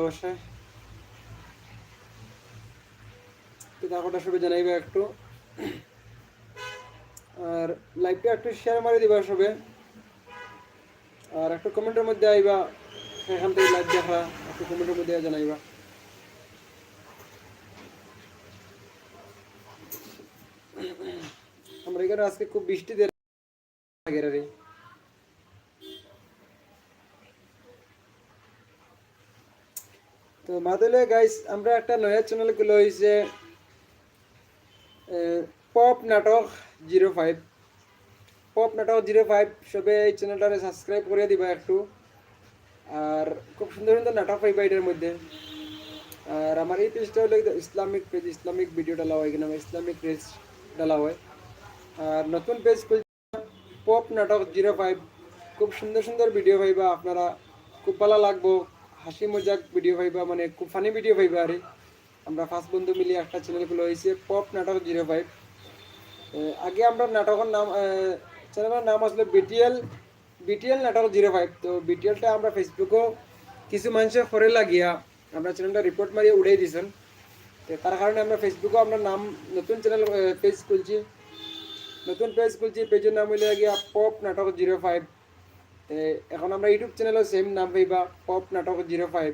অবশ্যই। পিতা কথা সবে জানাইবে একটু। আর লাইভটা একটু শেয়ার মারি দিবা সবে। আর একটু কমেন্টের মধ্যে আইবা, সেখান থেকে লাইভ দেখা, একটু কমেন্টের মধ্যে জানাইবা। আমরা এখানে আজকে খুব বৃষ্টি দিয়ে রে তো মাদলে গাইস আমরা একটা নয়া চ্যানেল খুলে হয়েছে পপ নাটক জিরো ফাইভ। পপ নাটক জিরো ফাইভ, সবে এই চ্যানেলটারে সাবস্ক্রাইব করে দিবা একটু। আর খুব সুন্দর সুন্দর নাটক পাইবা এটার মধ্যে। আর আমার এই পেজটা হলো ইসলামিক পেজ ইসলামিক ভিডিও ডালা হয় কিনা, ইসলামিক পেজ ডালা হয়। আর নতুন পেজ পপ নাটক জিরো ফাইভ, খুব সুন্দর সুন্দর ভিডিও পাইবা, আপনারা, খুব ভালো লাগবো। হাসি মজাক ভিডিও পাইবা মানে খুব ফানি ভিডিও পাইবা আরে। আমরা ফার্স্ট বন্ধু মিলিয়ে একটা চ্যানেল খুলে হয়েছে পপ নাটক জিরো ফাইভ আগে আমরা নাটকের নাম চ্যানেলের নাম আসলে বিটিএল বিটিএল নাটক জিরো ফাইভ তো বিটিএলটা আমরা ফেসবুকও কিছু মানুষের করে লাগিয়া আমরা চ্যানেলটা রিপোর্ট মারিয়ে উড়াই দিয়েছেন তো তার কারণে আমরা ফেসবুকেও আমরা নাম, নতুন চ্যানেল পেজ খুলছি। নতুন পেজ খুলছি পেজের নাম হইলে গিয়া পপ নাটক জিরো ফাইভ এখন আমরা ইউটিউব চ্যানেলও সেম নাম পাইবা পপ নাটক জিরো ফাইভ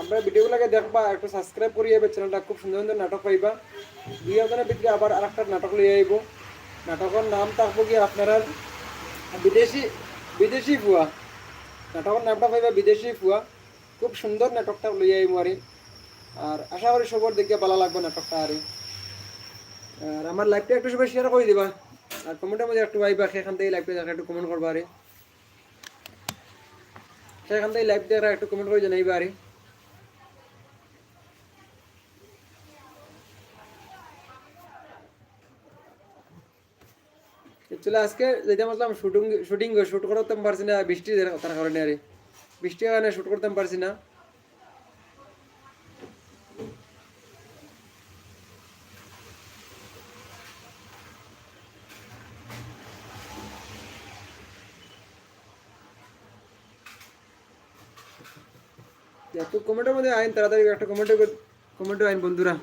আমরা ভিডিওগুলোকে দেখবা, একটু সাবস্ক্রাইব করি যাবে চ্যানেলটা খুব সুন্দর সুন্দর নাটক পাইবা। দুই হাজারের ভিতরে আবার আর একটা নাটক লিয়ে আইব। নাটকের নাম থাকব কি আপনারা বিদেশি বিদেশি ফুয়া নাটকের নামটা পাইবা বিদেশি ফুয়া খুব সুন্দর নাটকটা লইয়া আইব আরে। আর আশা করি সবর দেখে ভালো লাগবে নাটকটা আরে। আর আমার লাইভটা একটু সবাই শেয়ার করে দিবা। আর কমেন্টের মধ্যে একটু আইবা সেখান থেকে লাইভটা একটু কমেন্ট করবা আরে। সেখান থেকে লাইভ দেখার একটু কমেন্ট করে চলে আজকে যেটা বললাম শুটিং শুটিং শুট করতে পারছি না, বৃষ্টি তার কারণে আরে বৃষ্টির কারণে শুট করতে পারছি না। একটু কমেন্টের মধ্যে আইন, তাড়াতাড়ি একটা কমেন্টে কমেন্টে আইন, বন্ধুরা।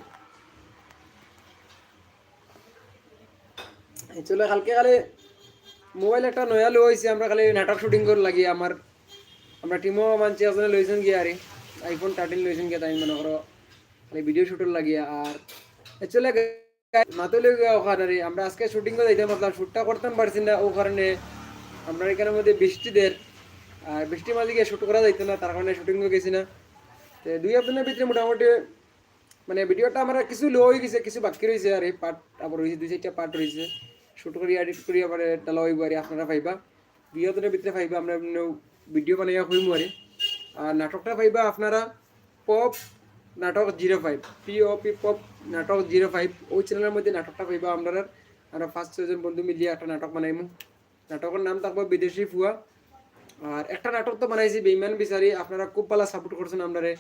চলে, কালকে কালে মোবাইল একটা নয়া লো হয়েছে আমরা খালি নাটক শুটিং করে লাগি, আমার, আমরা টিমও মানছি আসলে লইছেন গিয়ে আরে আইফোন থার্টিন লইছেন গিয়ে, তাই মনে করো, খালি ভিডিও শুটের লাগিয়ে আর চলে মাতলে ওখানে আমরা আজকে শুটিং করে যাইতে মতলাম শ্যুটটা করতাম পারছি না, ও কারণে, আমরা এখানের মধ্যে বৃষ্টিদের আর বৃষ্টি গিয়ে শ্যুট করা যাইতো না, তার কারণে শুটিং গেছি না। দুই একদিনের ভিতরে মোটামুটি মানে ভিডিওটা আমরা কিছু লো হয়ে গেছে, কিছু বাকি রয়েছে আর এই পার্ট আবার রয়েছে, দুই চারটা পার্ট রয়েছে। শুট করি এডিট করি, আবার ডালা হইব আর আপনারা পাইবা। দুই একদিনের ভিতরে পাইবা, আমরা ভিডিও বানাইয়া হইম আর আর নাটকটা পাইবা আপনারা pop Natok zero five P pop Natok zero five ওই চ্যানেলের মধ্যে নাটকটা পাইবা আমরা আমরা ফার্স্ট ছজন বন্ধু মিলিয়ে একটা নাটক বানাইমু। নাটকের নাম থাকব বিদেশি ফুয়া। আর একটা নাটক তো বানাইছি, বেইমান বিচারি, আপনারা খুব ভালো সাপোর্ট করছেন আপনারে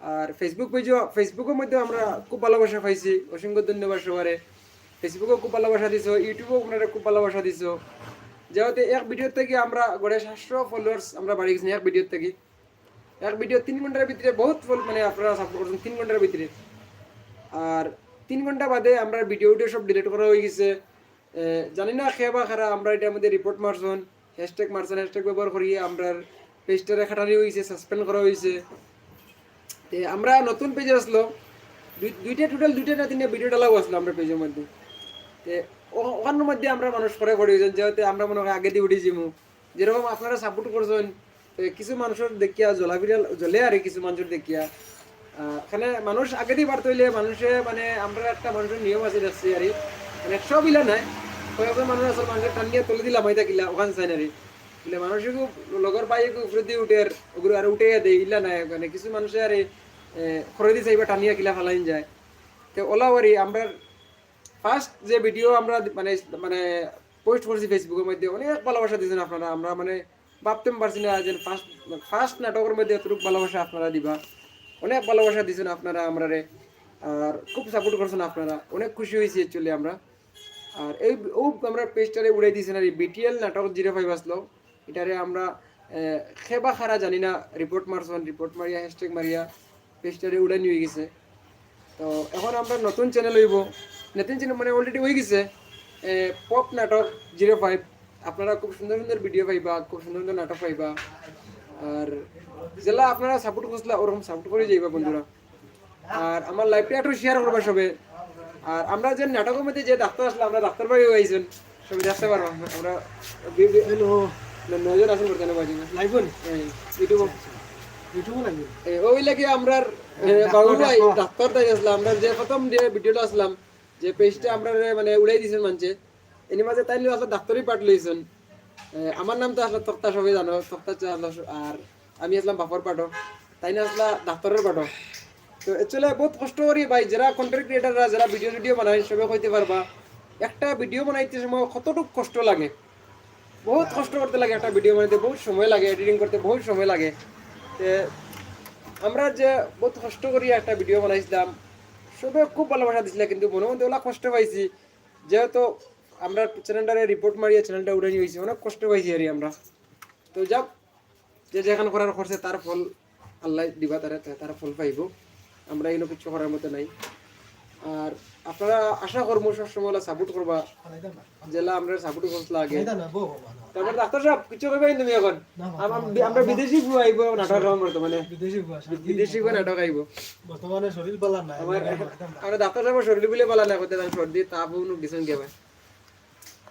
আর ফেসবুক পেজও ফেসবুকের মধ্যে আমরা খুব ভালোবাসা পাইছি, অসংখ্য ধন্যবাদ সবারে। ফেসবুকেও খুব ভালোবাসা দিছো ইউটিউবেও আপনারা খুব ভালোবাসা দিছো। যেহেতু এক ভিডিও থেকে আমরা গড়ে সাতশো ফলোয়ার্স আমরা বাড়ি গেছি এক ভিডিও থেকে। এক ভিডিও তিন ঘণ্টার ভিতরে বহুত ফল মানে আপনারা সাপোর্ট করছেন তিন ঘণ্টার ভিতরে। আর তিন ঘণ্টা বাদে আমরা ভিডিও সব ডিলিট করা হয়ে গেছে। জানি না খেয়ে বা খারা, আমরা এটার মধ্যে রিপোর্ট মারছেন। হ্যাশট্যাগ মারছেন হ্যাশট্যাগ ব্যবহার করিয়ে আমরা পেজটারে খাটানি হয়েছে সাসপেন্ড করা হয়েছে তে আমরা নতুন পেজে আসলো। দুইটা টোটাল দুইটা না তিনটা ভিডিও ডালাও আসলো আমরা পেজের মধ্যে। তে ওখানের মধ্যে আমরা মানুষ করে গেছেন যেহেতু আমরা মনে হয় আগে দিয়ে উঠেছি মু যেরকম আপনারা সাপোর্ট করছেন কিছু মানুষের দেখিয়া জলাবিরা জ্বলে আর কিছু মানুষের দেখিয়া। এখানে মানুষ আগে দিয়ে বাড়তে হইলে মানুষে মানে আমরা একটা মানুষের নিয়ম আছে, দেখছি আর। মানে সব ইলা নাই। কয়েকজন মানুষ আছে মানুষের টানিয়ে তুলে দিলাম হয়তো কিলা ওখানে চাই না রে বলে মানুষকে লগর পাই উপরে দিয়ে উঠে ওগুলো আর উঠে দেয় ইলা নাই মানে কিছু মানুষে আর খরে দিয়ে চাইবা টানিয়া কিলা ফেলাইন যায়। তো ওলাওয়ারি আমরা ফার্স্ট যে ভিডিও আমরা মানে মানে পোস্ট করছি ফেসবুকের মধ্যে অনেক ভালোবাসা দিয়েছেন আপনারা? আমরা মানে ভাবতে পারছি না যে ফার্স্ট ফার্স্ট নাটকের মধ্যে এতটুকু ভালোবাসা আপনারা দিবা। অনেক ভালোবাসা দিয়েছেন আপনারা আমরারে আর খুব সাপোর্ট করছেন আপনারা। অনেক খুশি হয়েছি অ্যাকচুয়ালি আমরা। আর এই ও আমরা পেজটারে উড়াই দিয়েছেন আর বিটিএল নাটক জিরো ফাইভ আসলো। এটারে আমরা খেবা খারা জানি না রিপোর্ট মারছন রিপোর্ট মারিয়া হ্যাশট্যাগ মারিয়া, পেজটারে উড়াই নিয়ে গেছে। তো এখন আমরা নতুন চ্যানেল হইব। নতুন চ্যানেল মানে অলরেডি হয়ে গেছে। পপ নাটক জিরো ফাইভ। আপনারা খুব সুন্দর সুন্দর ভিডিও পাইবা, খুব সুন্দর সুন্দর নাটক পাইবা। আর যেলা আপনারা সাপোর্ট করছিলা ওরকম সাপোর্ট করে যাইবা বন্ধুরা। আর আমার লাইফটা একটু শেয়ার করবা সবে। আর আমরা যে নাটকের মধ্যে যে ডাক্তার আসলে আমরা ডাক্তার বাড়ি আইছেন সবাই দেখতে পারব আমরা হ্যালো নজন আসেন করতে না বাজি লাইভ ইউটিউব ইউটিউব লাগবে ওই লাগে আমরা বাবু ভাই ডাক্তার তাই আসলাম আমরা যে প্রথম যে ভিডিওটা আসলাম যে পেজটা আমরা মানে উড়াই দিয়েছেন মানছে এনি মাঝে তাই আসলে ডাক্তারই পাঠ লইছেন। আমার নাম তো আসলে তক্তা সবাই জানো তক্তা আর আমি আসলাম বাপর পাঠক। তাই না আসলা ডাক্তারের পাঠক। তো অ্যাকচুয়ালি বহুত কষ্ট করি, ভাই। যারা কন্টেন্ট ক্রিয়েটাররা যারা ভিডিও ভিডিও বানায় সবাই কইতে পারবা, একটা ভিডিও বানাইতে সময় কতটুকু কষ্ট লাগে? বহুত কষ্ট করতে লাগে একটা ভিডিও বানাইতে, বহুত সময় লাগে এডিটিং করতে, বহুত সময় লাগে। আমরা যে বহুত কষ্ট করি একটা ভিডিও বানাইছিলাম, সবে খুব ভালোবাসা দিছিল, কিন্তু মনে মধ্যে ওলা কষ্ট পাইছি। যেহেতু আমরা চ্যানেলটারে রিপোর্ট মারিয়ে চ্যানেলটা উড়ে নিয়ে অনেক কষ্ট পাইছি আর আমরা। তো যাক, যে যেখানে করার করছে তার ফল আল্লাহ দিবা, তারা তার ফল পাইব। আমরা এগুলো কিছু করার মতো নাই। আর আপনারা আশা করব সবসময় সাপোর্ট করবা। জেলা আমরা সাপোর্ট করছিল লাগে। তারপর ডাক্তার সাহেব কিছু করবেন তুমি এখন? আম- আমরা বিদেশি আইব নাটক রকম বর্তমানে বিদেশি নাটক আইব। বর্তমানে শরীর বালা নাই। আমার আমরা ডাক্তার সাহেব সর্দি বলে বলা না করতে সর্দি তাপ উনু দিছেন কে ভাই?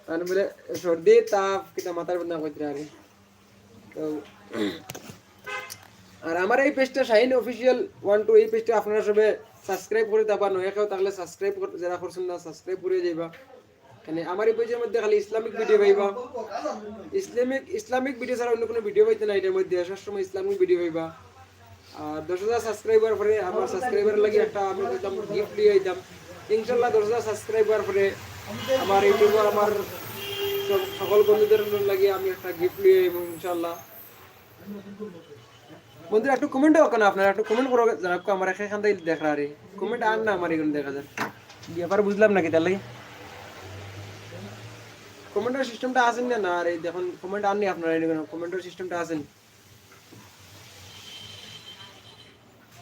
তার বলে সর্দি তাপ কিতা মাথার বন্ধা করতে আরে তো আর আমার এই পেজটা শাহিন অফিসিয়াল ওয়ান টু এই পেজটা আপনারা সবে সাবস্ক্রাইব করে দেবা নয় কেউ তাহলে সাবস্ক্রাইব যারা করছেন না সাবস্ক্রাইব করে যাইবা। মানে আমার এই পেজের মধ্যে খালি ইসলামিক ভিডিও পাইবা। ইসলামিক ইসলামিক ভিডিও ছাড়া অন্য কোনো ভিডিও পাইতে না এটার মধ্যে। সবসময় ইসলামিক ভিডিও পাইবা। আর দশ হাজার সাবস্ক্রাইবার পরে আমার সাবস্ক্রাইবার লাগি একটা, আমি কইতাম গিফট দিয়ে দিতাম ইনশাল্লাহ দশ হাজার সাবস্ক্রাইবার পরে আমার ইউটিউবার আমার সকল বন্ধুদের লাগি আমি একটা গিফট নিয়ে এবং ইনশাল্লাহ। বন্ধুরা, একটু কমেন্ট হোক না আপনারা? একটু কমেন্ট করো জানাক আমার এখান থেকে দেখা আরে কমেন্ট আন না আমার এখানে দেখা যায়। ব্যাপার বুঝলাম নাকি তার লাগি? কমেন্টের সিস্টেমটা আসেন না? না আর দেখুন কমেন্ট আননি আপনারা এখানে। কমেন্টের সিস্টেমটা আসেন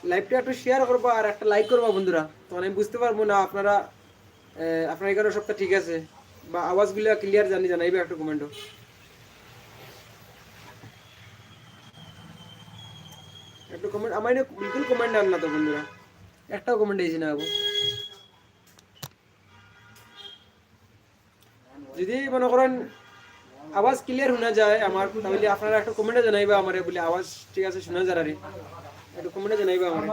লাইভটা একটু শেয়ার করবা আর একটা লাইক করবা বন্ধুরা। তখন আমি বুঝতে পারব না আপনারা আপনার এখানে সবটা ঠিক আছে। বা আওয়াজগুলো ক্লিয়ার জানি, জানাইবে একটু কমেন্টও একটু কমেন্ট আমার এখানে বিলকুল কমেন্ট আন না তো বন্ধুরা। একটাও কমেন্ট দিয়েছি না যদি মনে করেন আওয়াজ ক্লিয়ার শোনা যায় আমার, তাহলে আপনারা একটু কমেন্টে জানাইবা আমারে বলে আওয়াজ ঠিক আছে শোনা যায় রে একটু কমেন্টে জানাইবা আমারে।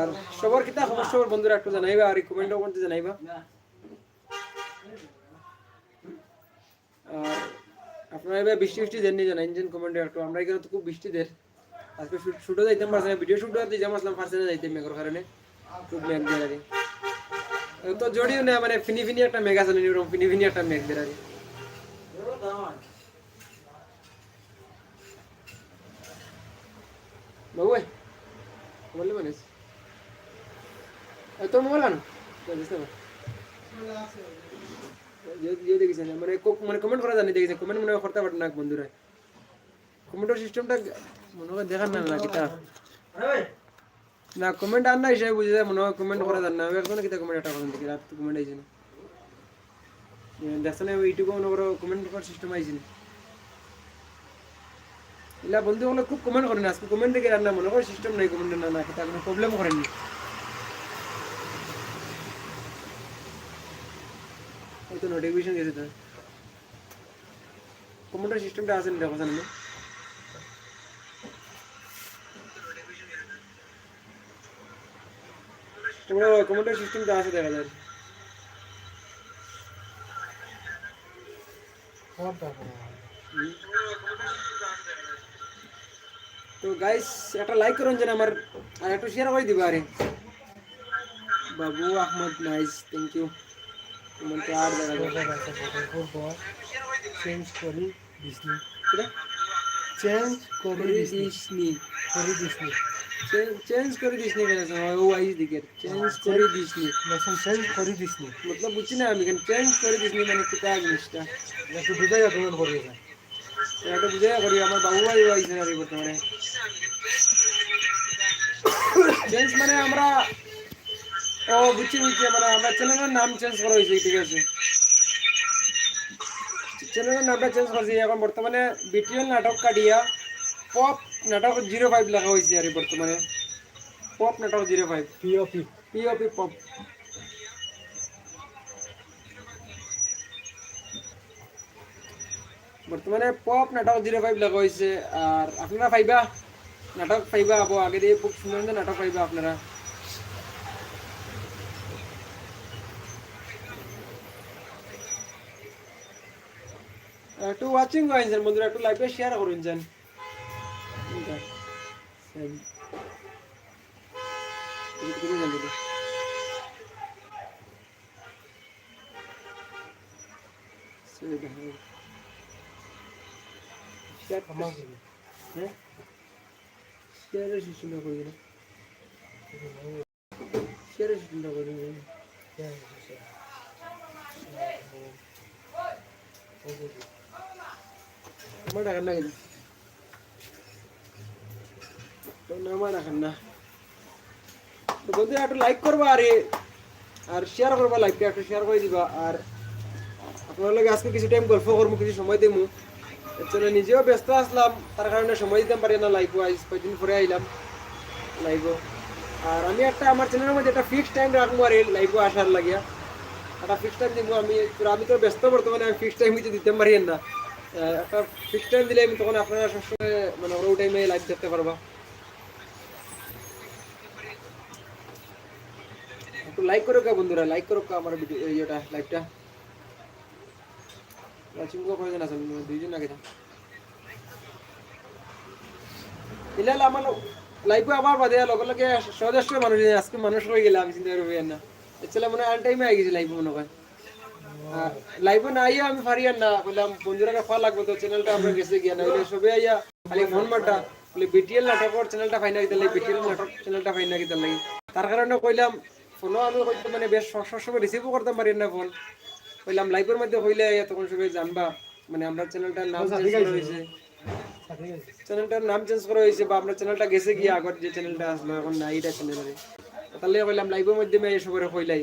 আর সবার কিতা খবর সবার বন্ধুরা একটু জানাইবা, আর কমেন্টও করতে জানাইবা। আপনারা এবার বৃষ্টি বৃষ্টি দেননি জানাইন যেন কমেন্টে একটু। আমরা এখানে তো খুব বৃষ্টি দের আজকে শুটও যাইতাম পারছে না ভিডিও শুটও দিতাম আসলাম পারছে না যাইতে মেঘর কারণে। খুব মেঘ দেয়। তো জড়িও না মানে ফিনি ফিনি একটা মেঘ আছে এরকম ফিনি ফিনি একটা মেঘ দেয় মানে তোর মোবাইল আনো। বুঝতে পার যে দেখেছি না মানে মানে কমেন্ট করা জানি দেখেছি কমেন্ট মনে করতে পারে না বন্ধুরা কমেন্টের সিস্টেমটা মনে হয় দেখার না না কিতা না কমেন্ট আর না হিসাবে বুঝে যায় মনে হয় কমেন্ট করা না কিতা কমেন্ট একটা করেন দেখি রাত কমেন্ট আইছে না দেখছ না ইউটিউবে মনে করো কমেন্ট করার সিস্টেম আইছে না এলা খুব কমেন্ট করেন আজকে কমেন্ট দেখে রান্না মনে করো সিস্টেম নাই কমেন্ট না না কিতা কোনো প্রবলেম করেননি এই তো নোটিফিকেশন গেছে তো কমেন্টের সিস্টেমটা আছে না দেখো জানো তোমরা কমেন্টের সিস্টেমটা আছে দেখা যায় তো গাইস একটা লাইক করুন যেন আমার আর একটু শেয়ার করে দিবা আরে বাবু Ahmad nice thank you comment আর দেখা যায় চেঞ্জ করি দিসনি কিরা চেঞ্জ করি করে দিসনি দিসনি করি দিসনি চেঞ্জ করে দিস নি কেন ও আইস দিকে চেঞ্জ করে দিস নি লেসন চেঞ্জ করে দিস নি মতলব বুঝছি না আমি কেন চেঞ্জ করে দিস নি মানে কোথা জিনিসটা একটু বুঝাই কেমন করিয়ে যায় এটা বুঝে করি আমার বাবু ভাই আইসে না রে বর্তমানে চেঞ্জ মানে আমরা ও বুঝছি বুঝছি মানে আমরা চ্যানেলের নাম চেঞ্জ করা হয়েছে ঠিক আছে। চ্যানেলের নামটা চেঞ্জ করছি এখন বর্তমানে বিটিএল নাটক কাটিয়া পপ নাটক জিরো ফাইভ লেখা হয়েছে আর বর্তমানে। পপ নাটক zero five POP POP pop বর্তমানে পপ নাটক জিরো ফাইভ লেখা হয়েছে আর আপনারা পাইবা? নাটক পাইবা আবো আগে দিয়ে খুব সুন্দর নাটক পাইবা আপনারা। একটু ওয়াচিং করেন বন্ধুরা একটু লাইভে শেয়ার করুন যান আমার করি হ্যাঁ শেয়ারের সিস্টেমটা করে দিন শেয়ারের সিস্টেমটা করে দিন আমার টাকা লাইক করবা আরে আর শেয়ার করবা লাইকটা একটু শেয়ার করে দিবা আর আপনার লগে আজকে কিছু টাইম গল্প করব কিছু সময় দেবো চলে নিজেও ব্যস্ত আসলাম তার কারণে সময় দিতে পারি না লাইভও আইস কয়েকদিন পরে আইলাম লাইভও আর আমি একটা আমার চ্যানেলের মধ্যে একটা ফিক্সড টাইম রাখব আর লাইভও আসার লাগিয়া একটা ফিক্সড টাইম দিব আমি আমি তো ব্যস্ত বর্তমানে আমি ফিক্সড টাইম কিছু দিতে পারি না একটা ফিক্সড টাইম দিলে তখন আপনারা সবসময় মানে ওই টাইমে লাইভ দেখতে পারবা। একটু লাইক করো কা বন্ধুরা লাইক করো আমার ভিডিও ইয়েটা লাইভটা আছেন দুইজন আগে থাক ইলাল, আমার লাইফে আবার বাদে লগে লগে সদস্য মানুষ, আজকে মানুষ হয়ে গেলাম, চিন্তা করবি না এছাড়া মনে হয় আন টাইমে আই গেছি লাইফে মনে হয়। লাইভে না আইয়া আমি না বললাম বন্ধুরা লাগবে তো চ্যানেলটা আমরা গেছে গিয়া না সবে আইয়া খালি ফোন মারটা বলে বিটিএল নাটকের চ্যানেলটা ফাইনা লাগে বিটিএল নাটক চ্যানেলটা ফাইনা লাগে। তার কারণে কইলাম ফোনও আমি হয়তো মানে বেশ সবসময় রিসিভও করতে পারি না ফোন কইলাম লাইভের মধ্যে হইলে আইয়া তখন সবাই জানবা মানে আমরা চ্যানেলটার নাম চেঞ্জ করা হয়েছে চ্যানেলটার নাম চেঞ্জ করা হয়েছে বা আমরা চ্যানেলটা গেছে গিয়ে আগর যে চ্যানেলটা আসলো এখন নাই এটা চ্যানেলে তাহলে কইলাম লাইভের মাধ্যমে সবাই হইলাই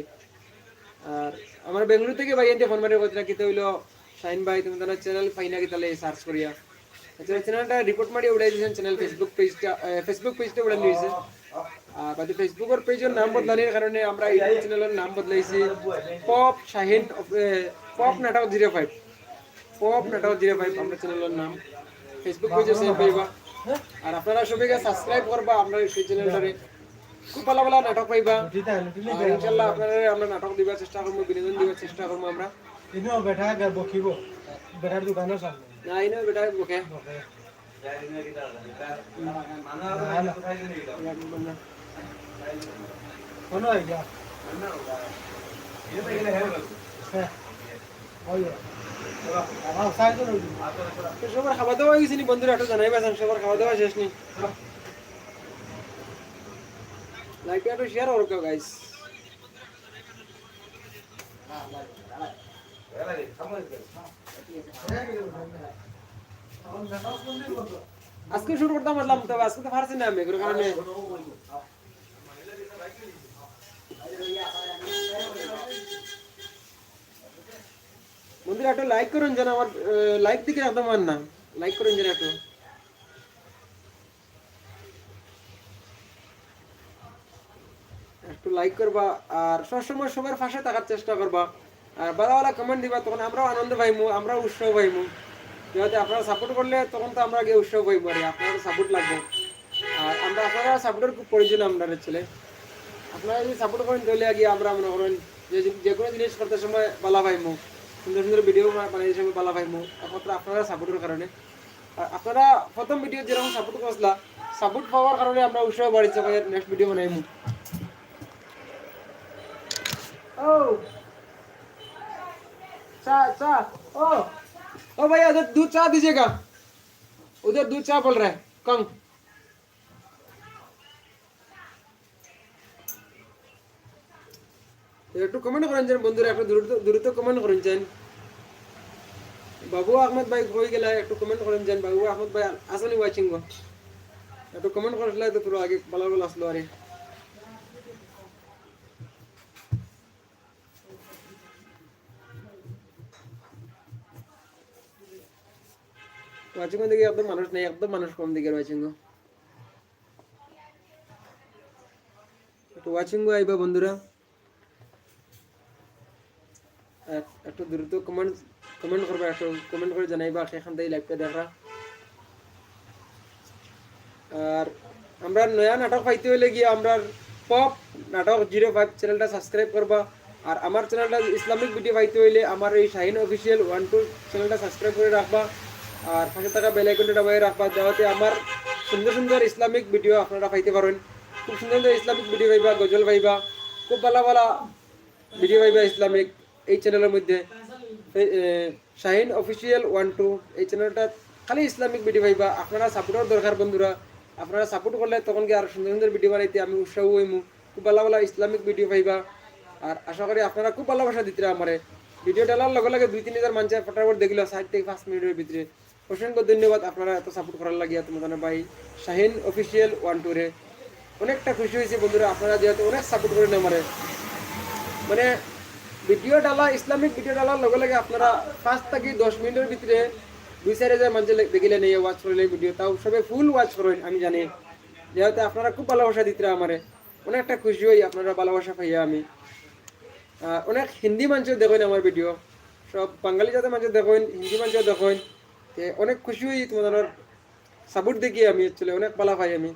আর আমার বেঙ্গলুরু থেকে ভাই এনতে ফোন মারি কথা কিতে হইল শাইন ভাই, তুমি তাহলে চ্যানেল পাইনা কি তাহলে সার্চ করিয়া? আচ্ছা চ্যানেলটা রিপোর্ট মারি, উড়াই দিয়েছেন চ্যানেল ফেসবুক পেজটা ফেসবুক পেজটা উড়াই দিয়েছে আর বাকি ফেসবুকের পেজের নাম বদলানির কারণে আমরা ইউটিউব চ্যানেলের নাম বদলাইছি pop Shahin pop Natok zero five pop Natok zero five আমরা চ্যানেলের নাম। ফেসবুক পেজে সেভ পাইবা আর আপনারা সবাইকে সাবস্ক্রাইব করবা, আমরা সেই চ্যানেলটারে খুব ভালো ভালো নাটক পাইবা। ইনশাল্লাহ আপনারা আমরা নাটক দিবার চেষ্টা করব বিনোদন দিবার চেষ্টা করব আমরা। ইনো বেটা বকিব বেটার দোকানও সামনে না এই নয় বেটা ওকে কোনো আইডিয়া? সবার খাওয়া দাওয়া গেছি বন্ধুরা একটু জানাই পাচ্ছেন সবার খাওয়া দাওয়া শেষ নি লাইক একটু শেয়ার করো গাইস আজকে শুরু করতাম পারলাম তবে আজকে তো পারছি না আমি এগুলোর কারণে বন্ধুরা একটু লাইক করুন যেন আমার লাইক দিকে একদম আর না লাইক করুন যেন একটু একটু লাইক করবা আর সবসময় সবার পাশে থাকার চেষ্টা করবা। আর ভালো কমেন্ট দিবা, তখন আমরাও আনন্দ পাইমু, আমরাও উৎসাহ পাইমু। যেহেতু আপনারা সাপোর্ট করলে তখন তো আমরা গিয়ে উৎসাহ পাইবো আর আপনাদের সাপোর্ট লাগবে। আর আমরা আপনারা সাপোর্টের খুব প্রয়োজন আমরা ছেলে আপনারা যদি সাপোর্ট করেন তাহলে গিয়ে আমরা মনে করেন যে যে কোনো জিনিস করতে সময় বালা পাইমু। সুন্দর সুন্দর ভিডিও বানাইতে সময় বালা পাইমু, একমাত্র আপনারা সাপোর্টের কারণে। আর আপনারা প্রথম ভিডিও যেরকম সাপোর্ট করছিলা সাপোর্ট পাওয়ার কারণে আমরা উৎসাহ বাড়িতে নেক্সট ভিডিও বানাইমু। ओ चाय चाय ओ ओ भैया उधर दूध चाय दीजिएगा उधर दूध चाय बोल रहा है कम একটু কমেন্ট করেন যেন বন্ধুরা একটু দ্রুত দ্রুত কমেন্ট করেন যেন বাবু আহমদ ভাই হয়ে গেলে একটু কমেন্ট করেন যেন বাবু আহমদ ভাই আসেনি ওয়াচিং একটু কমেন্ট করে তো তোর আগে ভালো ভালো আসলো আরে ওয়াচিং দিকে একদম মানুষ নেই, একদম মানুষ কম দিকে একটু ওয়াচিং আইবা বন্ধুরা। একটু দ্রুত কমেন্ট কমেন্ট করবা, একটু কমেন্ট করে জানাইবা সেখান থেকে লাইভটা দেখা। আর আমরা নয়া নাটক পাইতে হইলে গিয়ে আমরা পপ নাটক জিরো ফাইভ চ্যানেলটা সাবস্ক্রাইব করবা। আর আমার চ্যানেলটা ইসলামিক ভিডিও পাইতে হইলে আমার এই শাহিন অফিসিয়াল ওয়ান টু চ্যানেলটা সাবস্ক্রাইব করে রাখবা। আর পাশে থাকা বেল আইকনটা দাবাই রাখবা, যাতে আমার সুন্দর সুন্দর ইসলামিক ভিডিও আপনারা পাইতে পারেন। খুব সুন্দর সুন্দর ইসলামিক ভিডিও পাইবা, গজল পাইবা, খুব ভালো ভালো ভিডিও পাইবা ইসলামিক এই চ্যানেলের মধ্যে। শাহিন অফিসিয়াল ওয়ান টু এই চ্যানেলটা খালি ইসলামিক ভিডিও পাইবা। আপনারা সাপোর্টের দরকার বন্ধুরা, আপনারা সাপোর্ট করলে তখন কি আর সুন্দর সুন্দর ভিডিও বানাইতে আমি উৎসাহ হইমু। খুব ভালো ভালো ইসলামিক ভিডিও পাইবা। আর আশা করি আপনারা খুব ভালোবাসা দিতে আমারে। ভিডিও ডালার লগে লগে দুই তিন হাজার মানুষের ফটাফট দেখল ষাট থেকে পাঁচ মিনিটের ভিতরে। অসংখ্য ধন্যবাদ, আপনারা এত সাপোর্ট করার লাগিয়া তোমাদের ভাই। শাহিন অফিসিয়াল ওয়ান টুরে অনেকটা খুশি হয়েছে বন্ধুরা, আপনারা যেহেতু অনেক সাপোর্ট করেন আমারে। মানে ভিডিও ডালা, ইসলামিক ভিডিও ডালার লগে লগে আপনারা পাঁচ থেকে দশ মিনিটের ভিতরে দুই চার হাজার মানুষ দেখিলে নেই ওয়াচ করলে ভিডিও তাও সবাই ফুল ওয়াচ করেন, আমি জানি। যেহেতু আপনারা খুব ভালোবাসা দিতে আমারে। অনেকটা খুশি হই, আপনারা ভালোবাসা পাইয়া আমি। অনেক হিন্দি মানুষও দেখেন আমার ভিডিও সব বাঙালি জাতের মানুষ দেখেন, হিন্দি মানুষও দেখেন। অনেক খুশি হই তোমাদের সাপোর্ট দেখি আমি অ্যাকচুয়ালি অনেক ভালো পাই আমি।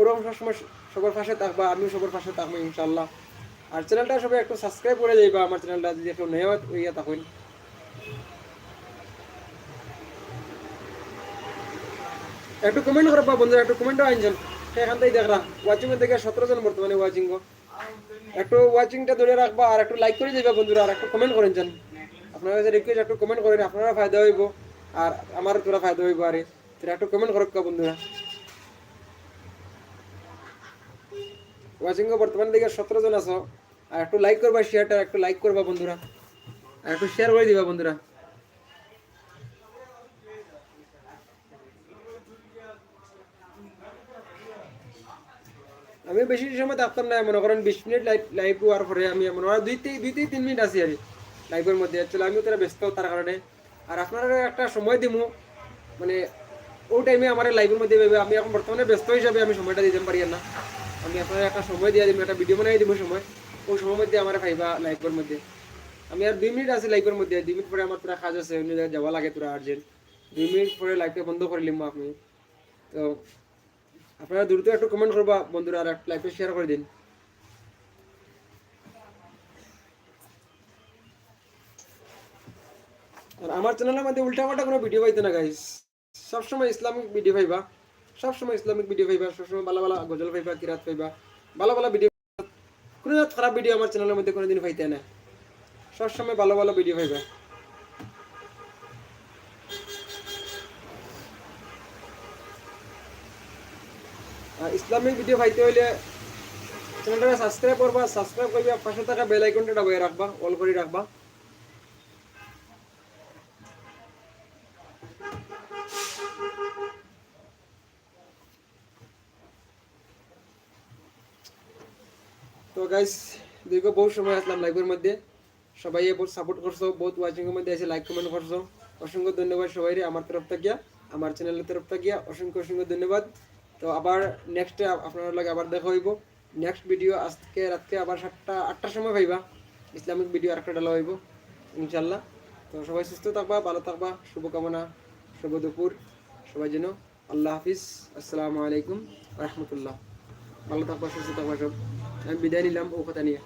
ওরকম সবসময় সবার পাশে থাকবা, আমিও সবার পাশে থাকব ইনশাল্লাহ আর চ্যানেলটা সবাই একটু সাবস্ক্রাইব করে যাইবা আমার চ্যানেলটা যদি একটু নেওয়া হইয়া থাকুন একটু কমেন্ট করবা বন্ধুরা, একটু কমেন্টও আনছেন সেখান থেকে দেখরা ওয়াচিং এর থেকে সতেরো জন বর্তমানে ওয়াচিং একটু ওয়াচিংটা ধরে রাখবা আর একটু লাইক করে যাবে বন্ধুরা, আর একটু কমেন্ট করেন যান। আপনার কাছে রিকোয়েস্ট একটু কমেন্ট করেন আপনারা ফায়দা হইব। আর আমার তোরা ফায়দা হইব আরে। তোরা একটু কমেন্ট করক বন্ধুরা। ওয়াচিং বর্তমানে দিকে সতেরো জন আছো। আর একটু লাইক করবা শেয়ারটা একটু লাইক করবা বন্ধুরা। আর একটু শেয়ার করে দিবা বন্ধুরা। আমি বেশি সময় থাকতাম না, মনে করেন বিশ মিনিট লাইভ লাইভ হওয়ার পরে আমি, মনে হয় দুই দুই তিন মিনিট আছি আর লাইভের মধ্যে। অ্যাকচুয়ালি আমিও তারা ব্যস্ত তার কারণে। আর আপনারা একটা সময় দিমু। মানে ওই টাইমে আমার লাইভের মধ্যে ভেবে আমি এখন বর্তমানে ব্যস্ত হিসাবে আমি সময়টা দিতে পারি না। আমি আপনার একটা সময় দিয়ে দিব একটা ভিডিও বানাই দিব সময়। ওই সময়ের মধ্যে আমার পাইবা লাইভের মধ্যে। আমি আর দুই মিনিট আছি লাইভের মধ্যে। দুই মিনিট পরে আমার তোরা কাজ আছে, অন্য জায়গায় যাওয়া লাগে তোরা আর্জেন্ট দুই মিনিট পরে লাইভটা বন্ধ করে লিম আপনি তো, আপনারা দ্রুত একটু কমেন্ট করবা, বন্ধুরা, আর লাইভে শেয়ার করে দিন। আর আমার চ্যানেলের মধ্যে উল্টাপাল্টা কোনো ভিডিও পাইতে না গাইস সবসময় ইসলামিক ভিডিও পাইবা। সবসময় ইসলামিক ভিডিও পাইবা, সবসময় ভালো ভালো গজল পাইবা, কিরাত পাইবা। ভালো ভালো ভিডিও কোনো খারাপ ভিডিও আমার চ্যানেলের মধ্যে কোনোদিন পাইতে না। সবসময় ভালো ভালো ভিডিও পাইবা। আর ইসলামিক ভিডিও পাইতে হইলে চ্যানেলটা সাবস্ক্রাইব করবা সাবস্ক্রাইব করবা পাশে থাকা বেল আইকনটা দাবাই রাখবা অল করে রাখবা। গাইস দীর্ঘ বহু সময় আসলাম লাইভের মধ্যে। সবাই বহুত সাপোর্ট করছ বহুত ওয়াচিং এর মধ্যে এসে লাইক কমেন্ট করছ। অসংখ্য ধন্যবাদ সবাই আমার তরফ থেকে, আমার চ্যানেলের তরফ থেকে। অসংখ্য অসংখ্য ধন্যবাদ। তো আবার নেক্সট আপনার লাগে আবার দেখা হইব। নেক্সট ভিডিও আজকে রাত্রে আবার সাতটা, আটটার সময় পাইবা ইসলামিক ভিডিও আরেকটা ডালা হইব ইনশাল্লাহ তো সবাই সুস্থ থাকবা, ভালো থাকবা, শুভকামনা, শুভ দুপুর। সবাই যেন আল্লাহ হাফিজ। আসসালামু আলাইকুম রহমতুল্লাহ। ভালো থাকবা, সুস্থ থাকবা সব। আমি বিদায় নিলাম ও কথা নিয়ে